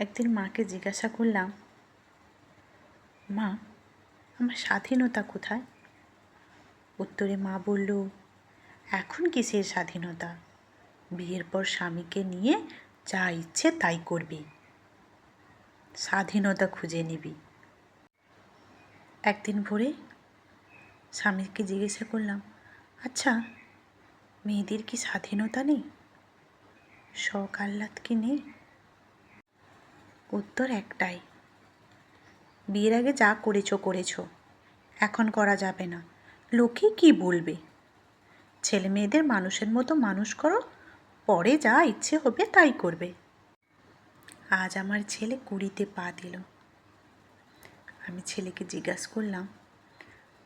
একদিন মাকে জিজ্ঞাসা করলাম, মা, আমার স্বাধীনতা কোথায়? উত্তরে মা বলল, এখন কিসের স্বাধীনতা? বিয়ের পর স্বামীকে নিয়ে যা ইচ্ছে তাই করবি। স্বাধীনতা খুঁজে নিবি। একদিন ভোরে স্বামীকে জিজ্ঞাসা করলাম আচ্ছা মেয়েদের কি স্বাধীনতা নেই? শখ আহ্লাদ কি নেই? উত্তর একটাই। বিয়ের আগে যা করেছ করেছ। এখন করা যাবে না। লোকে কি বলবে? ছেলে মেয়েদের মানুষের মতো মানুষ করো, পরে যা ইচ্ছে হবে তাই করবে। আজ আমার ছেলে কুড়িতে পা দিল। আমি ছেলেকে জিজ্ঞাসা করলাম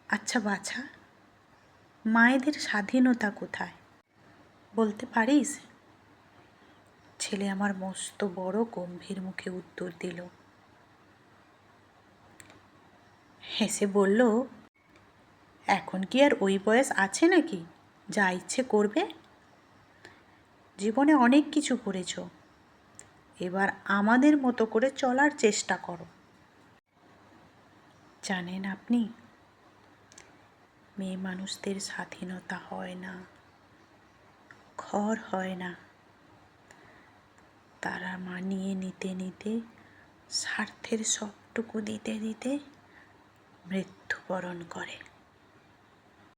আচ্ছা বাছা, মায়েদের স্বাধীনতা কোথায়? বলতে পারিস ছেলে আমার মস্ত বড় গম্ভীর মুখে উত্তর দিল। হেসে বলল, এখন কি আর ওই বয়স আছে নাকি? যা ইচ্ছে করবে। জীবনে অনেক কিছু করেছ। এবার আমাদের মতো করে চলার চেষ্টা করো। জানেন আপনি, মেয়ে মানুষদের স্বাধীনতা হয় না ঘর হয় না। তারা মানিয়ে নিতে নিতে স্বার্থের সবটুকু দিতে দিতে মৃত্যুবরণ করে।